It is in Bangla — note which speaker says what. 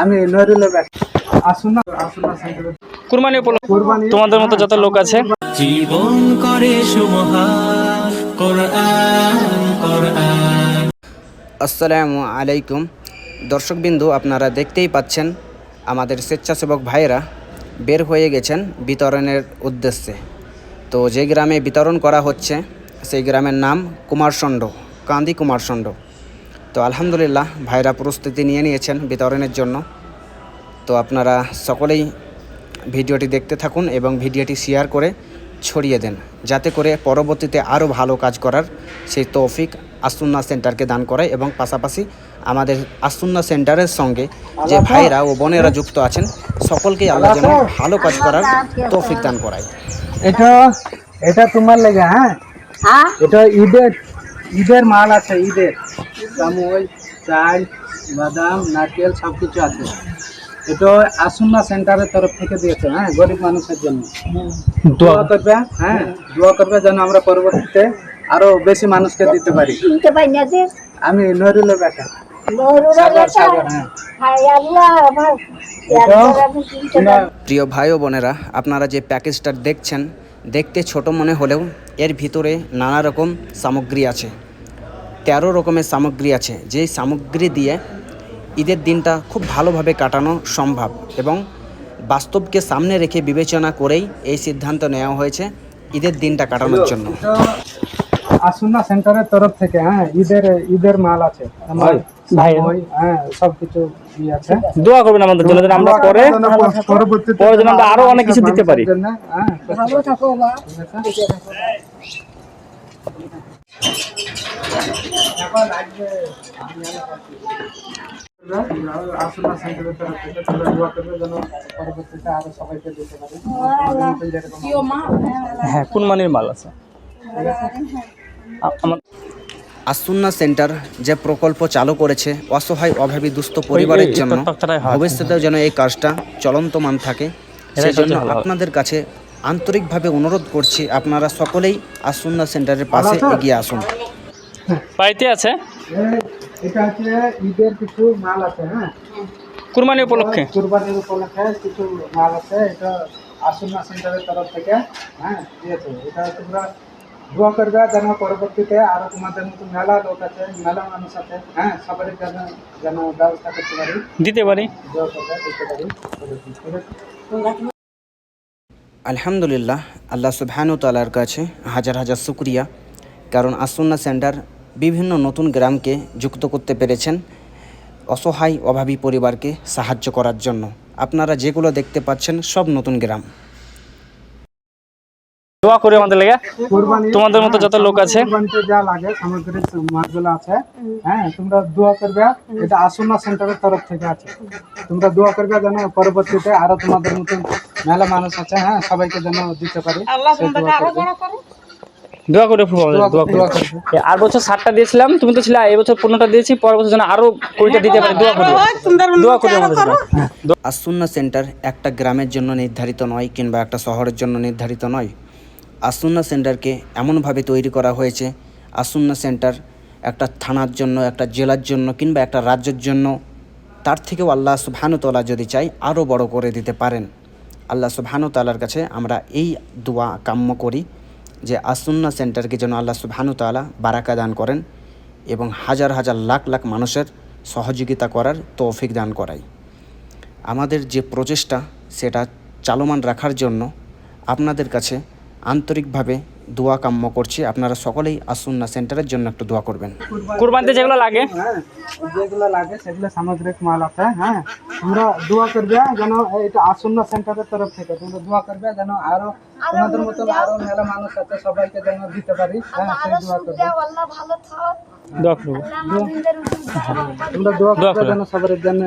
Speaker 1: আমি ব্যাট আসুন না আসুন না
Speaker 2: কুরবানি উপলক্ষে
Speaker 1: কুরবানি
Speaker 2: তোমাদের মতো যত লোক আছে।
Speaker 3: জীবন করে সুমহান কোরআন কোরআন।
Speaker 4: আসসালামু আলাইকুম। দর্শকবিন্দু আপনারা দেখতেই পাচ্ছেন আমাদের স্বেচ্ছাসেবক ভাইয়েরা বের হয়ে গেছেন বিতরণের উদ্দেশ্যে। তো যে গ্রামে বিতরণ করা হচ্ছে সেই গ্রামের নাম কুমারষণ্ড কান্দি কুমারষণ্ড তো আলহামদুলিল্লাহ ভাইরা প্রস্তুতি নিয়ে নিয়েছেন বিতরণের জন্য। তো আপনারা সকলেই ভিডিওটি দেখতে থাকুন এবং ভিডিওটি শেয়ার করে ছড়িয়ে দেন যাতে করে পরবর্তীতে আরও ভালো কাজ করার সেই তৌফিক আসুন্না সেন্টারকে দান করায় এবং পাশাপাশি আমাদের আসুন্না সেন্টারের সঙ্গে যে ভাইরা ও বোনেরা যুক্ত আছেন সকলকে আল্লাহ যেন ভালো কাজ করার তৌফিক দান করায়।
Speaker 1: এটা এটা তোমার লেগে হ্যাঁ। এটা ঈদের ঈদের মাল আছে ঈদের। চামল চাল বাদাম নারকেল সব কিছু আছে। এটা আসুন্না সেন্টারের তরফ থেকে দিয়েছে হ্যাঁ গরিব মানুষের জন্য। দোয়া। করবে হ্যাঁ দোয়া করবে যেন আমরা পরবর্তীতে আরও বেশি মানুষকে দিতে পারি। আমি হ্যাঁ।
Speaker 5: চিনতে
Speaker 1: তোমরা
Speaker 4: প্রিয় ভাই ও বোনেরা আপনারা যে প্যাকেজটা দেখছেন দেখতে ছোট মনে হলেও এর ভিতরে নানা রকম সামগ্রী আছে। তেরো রকমের সামগ্রী আছে। যেই সামগ্রী দিয়ে ঈদের দিনটা খুব ভালোভাবে কাটানো সম্ভব এবং বাস্তবকে সামনে রেখে বিবেচনা করেই এই সিদ্ধান্ত নেওয়া হয়েছে ঈদের দিনটা কাটানোর জন্য।
Speaker 1: এটা আসুন্না সেন্টারের তরফ থেকে হ্যাঁ ঈদের ঈদের মাল আছে। আমার
Speaker 2: ভাই।
Speaker 1: হ্যাঁ সব কিছু ই আছে।
Speaker 2: দোয়া করবেন আমাদের জন্য যেন আমরা পরে
Speaker 1: পরবর্তীতে
Speaker 2: পরে যেন আমরা আরও অনেক কিছু দিতে পারি।
Speaker 1: হ্যাঁ,
Speaker 5: ভালো থাকো মা।
Speaker 1: সেন্টারের তরফ থেকে তোমরা দোয়া করবে যেন পরবর্তীতে আরও সবাইকে দিতে পারি। যেরকম
Speaker 2: হ্যাঁ মাল আছে। আ- আমার
Speaker 4: আসুন্না সেন্টার যে প্রকল্প চালু করেছে অসহায় অভাবী দুস্থ পরিবারের জন্য
Speaker 2: হয়।
Speaker 4: ভবিষ্যতেও যেন এই কাজটা চলন্তমান থাকে। সেই জন্য আপনাদের কাছে আন্তরিকভাবে অনুরোধ করছি আপনারা সকলেই আসুন্না সেন্টারের পাশে এগিয়ে আসুন।
Speaker 2: বাড়িতে আছে?
Speaker 1: এটা হচ্ছে ঈদের কিছু মাল আছে হ্যাঁ?
Speaker 2: কুরবানি উপলক্ষে?
Speaker 1: কুরবানির উপলক্ষে কিছু মাল আছে এটা আসুন্না সেন্টারের তরফ থেকে হ্যাঁ দিয়েছে। এটা তোমরা দোয়া করবে যেন পরবর্তীতে আরও তোমাদের মতো মেলা লোক আছে মেলা মানুষ আছে হ্যাঁ সবারই যেন যেন ব্যবস্থা করতে পারি।
Speaker 2: দিতে পারি।
Speaker 1: দোয়া করবে দিতে পারি।
Speaker 4: আলহামদুলিল্লাহ আল্লাহ সুবহানু তালার কাছে হাজার হাজার শুক্রিয়া। কারণ আসুন্না সেন্টার বিভিন্ন নতুন গ্রামকে যুক্ত করতে পেরেছেন অসহায় অভাবী পরিবারকে সাহায্য করার জন্য। আপনারা যেগুলো দেখতে পাচ্ছেন সব নতুন গ্রাম।
Speaker 2: দোয়া করে আমাদের লেগে। তোমাদের মতো যত লোক আছে।
Speaker 1: যা লাগে সামগ্রিক মাছগুলো আছে। হ্যাঁ তোমরা দোয়া করবে। এটা আসুনা সেন্টারের তরফ থেকে আছে। তোমরা দোয়া করবে যেন পরবর্তীতে আরও তোমাদের মতন মেলা মানুষ আছে হ্যাঁ সবাইকে যেন দিতে পারি। দোয়া
Speaker 2: করে
Speaker 1: দোয়া-
Speaker 2: করে। আর বছর ষাটটা দিয়েছিলাম তুমি তো ছিলে এই বছর পনেরোটা দিয়েছি পরের বছর যেন আরও কুড়িটা দিতে পারি দোয়া করবে দোয়া করি আমাদের
Speaker 4: আসুন্না সেন্টার একটা গ্রামের জন্য নির্ধারিত নয় কিংবা একটা শহরের জন্য নির্ধারিত নয়। আসুন্না সেন্টারকে এমনভাবে তৈরি করা হয়েছে, আসুন্না সেন্টার একটা থানার জন্য, একটা জেলার জন্য কিংবা একটা রাজ্যের জন্য। তার থেকেও আল্লাহ সুবহানুতলা যদি চাই আরও বড় করে দিতে পারেন। আল্লাহ সুবহানুতালার কাছে আমরা এই দোয়া কাম্য করি যে আসুন্না সেন্টারকে যেন আল্লাহ সুবহানুতালা বারাকা দান করেন এবং হাজার হাজার লাখ লাখ মানুষের সহযোগিতা করার তৌফিক দান করায় আমাদের যে প্রচেষ্টা, সেটা চালমান রাখার জন্য আপনাদের কাছে আন্তরিকভাবে দোয়া কাম্য করছি। আপনারা সকলেই আসুন্না সেন্টারের জন্য একটু দোয়া করবেন।
Speaker 2: কুরবানিতে যেগুলো লাগে?
Speaker 1: হ্যাঁ যেগুলো লাগে সেগুলো সামগ্রিক মাল আছে হ্যাঁ। তোমরা দোয়া করবে যেন এটা আসন্ন সেন্টারের তরফ থেকে। তোমরা দোয়া করবে যেন আরও তোমাদের মতো আরও মেলা মানুষ আছে সবাইকে যেন দিতে পারি। হ্যাঁ সেই দোয়া করবে।
Speaker 5: আল্লাহ ভালো থাক।
Speaker 2: দোয়া করব।
Speaker 1: তোমরা দোয়া
Speaker 2: করবে।
Speaker 1: যেন সবার জন্য